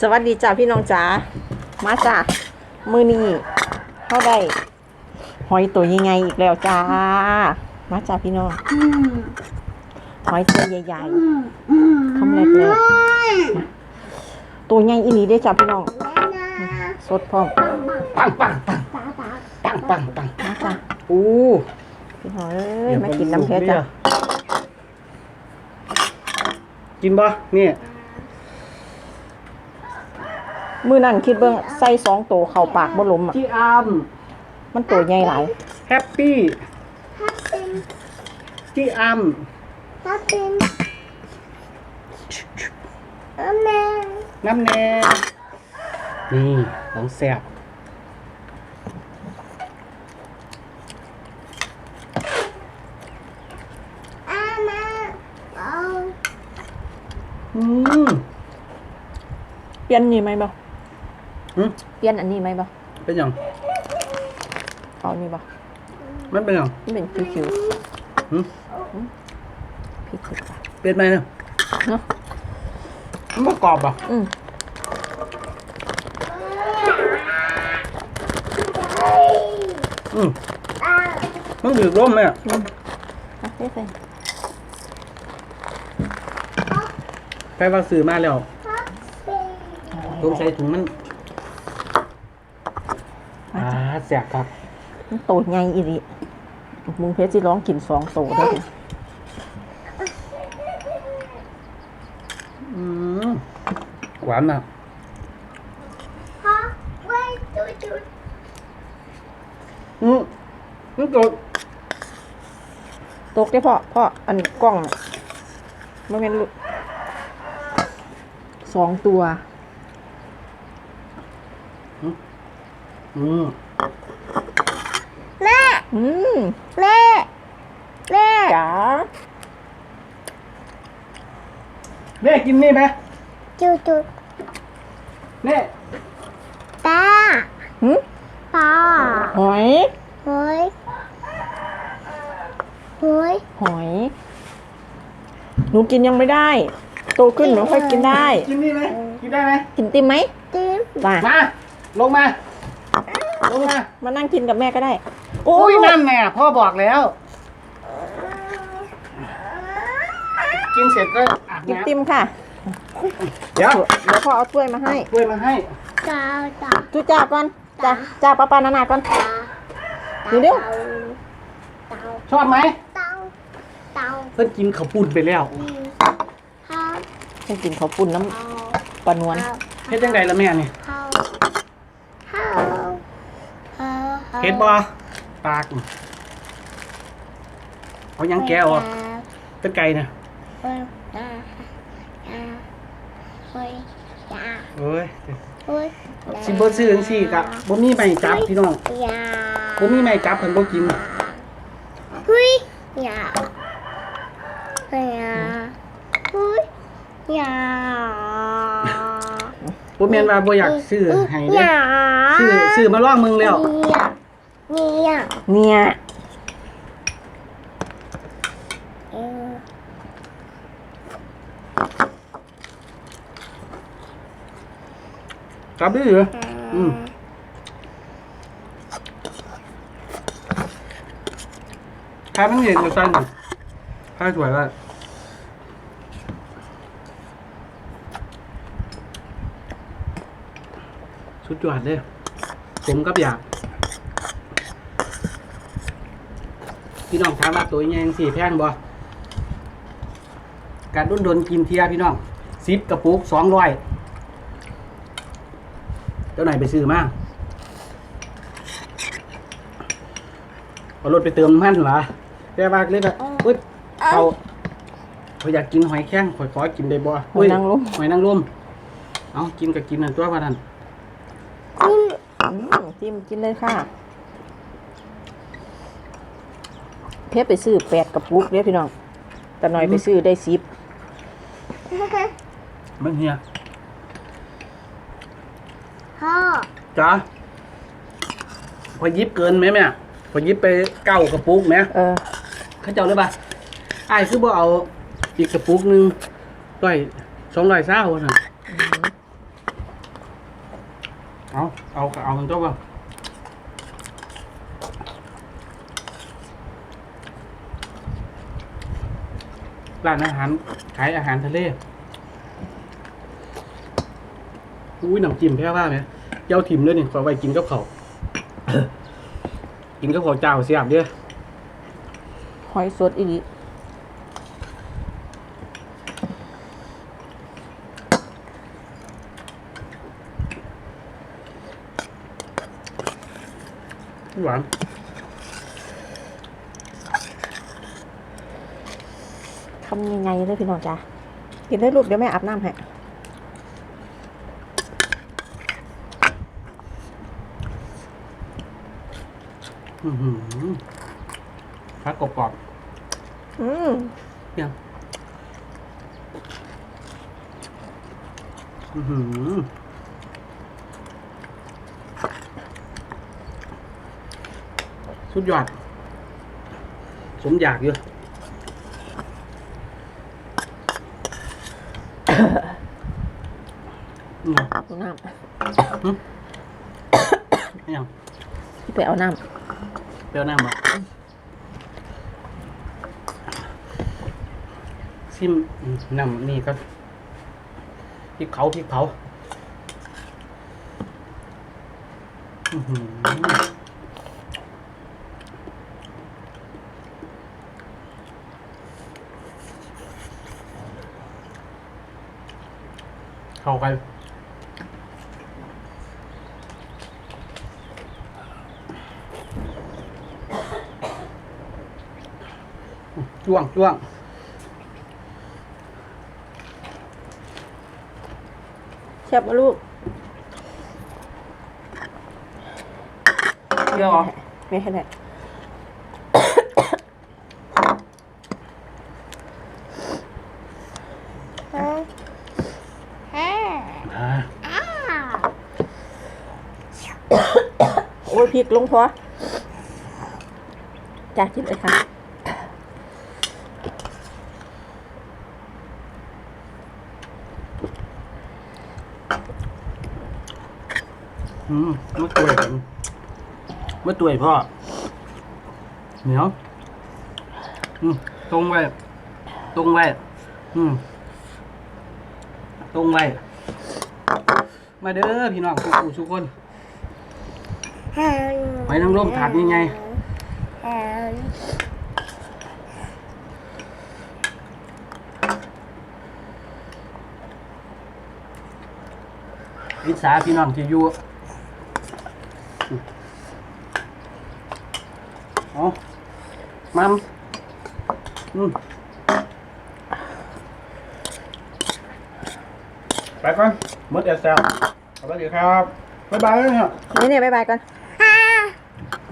สวัสดีจ้าพี่น้องจ๋ามาจ้ามือนี้เข้าได้ หอยตัวยังไงอีกแล้วจ้า มาจ้าพี่น้องหอยตัวใหญ่ๆคำแรกเลยตัวใหญ่อีนี้ได้อจ้าพี่น้องสดพร้อมปังปังปังปังปังปังมาจ้าอู้พี่น้องเอ้ยมากินน้ำเพชรจ้ากินบ่นี่ มือนั่นคิดเบิ่งใส่สองตัวเข่าปากบ่ล้มอะ ที่อามมันตัวใหญ่หลาย แฮปปี้ที่อามน้ำแน่นี่ของแซ่บอืมเปลี่ยนนี่ไหมบ่ หืมเปลี่ยนอันนี้ไหมบ่เป็นหยังเอานี่บ่มันเป็นหยังมันเป็นคิวหืมๆพี่คิดว่าเปลี่ยนไหมเนี่ยเนาะมันประกรอบอะอืมอืมมันถือร่มไหมอะอืมเอาเทใส่ไปว่าซื้อมาแล้วต้มใส่ถุงมันอ่า แซ่บครับมันโตใหญ่อีหลีมึงเพชรสิร้องกินสองโตได้ออืมหวานอะอืมมันกดตกได้อพ่อพ่ออันกล้องน่ะมันเป็นลูกสองตัว อืม อืมแม่แม่จ๋าแม่กินนี่ไหมจุดจุดแม่ตาหืมปาหอยหอยหอยหอย หนูกินยังไม่ได้ โตขึ้นหนูค่อยกินได้ กินนี่ไหมกินได้ไหมกินติมไหมติ๊มมามาลงมาลงมามานั่งกินกับแม่ก็ได้ โอ้อุ้ยยนั่นแน่พ่อบอกแล้ว กินเสร็จก็อาบกินน้ติมค่ะำเดี๋ยวเดี๋ยวพ่อเอาถ้วยมาให้ถ้วยมาให้ตาตาจุจ้าก่อนจ้าจ้าป้าปานานาก่อนตาเดี๋ยวเดี๋ยว เตาชอบไหมเตาเตาเพิ่นกินข้าวปุ้นไปแล้วข้าวให้กินข้าวปุ้นน้เตาำปลานวลเฮ็ดจังไดล่ะแม่นี่ข้าวข้าวข้าวเฮ็ดบ่ ปากเอายังแกะออกเป็นไก่นะเฮ้ยตาเฮ้ยตาเอ้ยเฮ้ยสิบ่ซื้อจังซี่กะบ่มีไม้จับพี่น้องยาบ่มีไม้จับเพิ่นบ่กินเฮ้ยยาเฮ้ยยาเฮ้ยยาบ่แม่นว่าบ่อยากซื้อให้เด้ยาซื้อซื้อมาลองมึงแล้ว เนี่ยเนี่ยเนี่ยเออกลับได้เหรออืมถ้ามันเห็นก็สั้นน่ะถ้าสวยว่าสุดยอดเลยผมกับอยาก พี่น้องถามว่าตัวยังไงสี่แพงบ่การดุนดนๆกินเทียพี่น้องซิปกระปุกสองร้อยเจ้าไหนไปซื้อมาเอารถไปเติมน้ำมันเหรอแต่ว่าเลยแบบอุ้ยเขาเขาอยากกินหอยแข้งขอยขอกินได้บ่หอยนางรมหอยนางรมเอากินก็กินนั่นตัวว่านั่นกินอืมจิ้มกินเลยค่ะ เพชรไปซื้อแปดกระปุกเด้อพี่น้องแต่หน่อยไปซื้อได้สิบมันเฮียพ่อจ้าพอยิบเกินไหมแม่พอยิบไปเก้ากระปุกไหมเออเข้าเจ้าเลยป่ะไอ้ายคือบ่เอาอีกกระปุกหนึงร้อยสองร้อยเศร้าน่ะเอาเอาเอาทั้งโต๊ะก่อน ร้านอาหารขายอาหารทะเลอุ้ยหนังจิ้มแค่ว่าไหมเจ้าถิ่มเลยนี่ขอไว้กินกับเขาวกินกับเขาวเจ้าเสียบเด้อหอยสดอีกหวานำยังไงเลยพี่น้องจ้ากินได้ลูกเดี๋ยวแม่อาบน้ำให้อื้อหือพักกรอบอืมๆยังอือหือสุดยอด สมอยากอยู่ อืมดูน้ยังำพี่ไปเอาน้เปรี้ยวน้ำอะซิมอืมน้ำนี่ก็พริกเผาพริกเผาอื้อหือ เข้ากันจ้วงจ้วงำแซ่บมาลูกเยอะเหรอไม่ให้ได้ฮะฮะ อ่า อ้าว โอ้ยพริกลงพอจากินเลยค่ะอืมเมื่อตัวกันเมื่อตัวพ่อเหนียวอืมตรงไว้ ตรงไว้ อืมตรงไว้ มาเด้อพี่น้องทุกคน หอยนางรมถาดยังไงฮะวิสาพี่น้องที่อยู่เอามัมอืมไปก่อนมดแอดแซวสวัสดีครับ บ๊ายบายเนี่ยนี่เนี่ยบายบายก่อนฮะอืม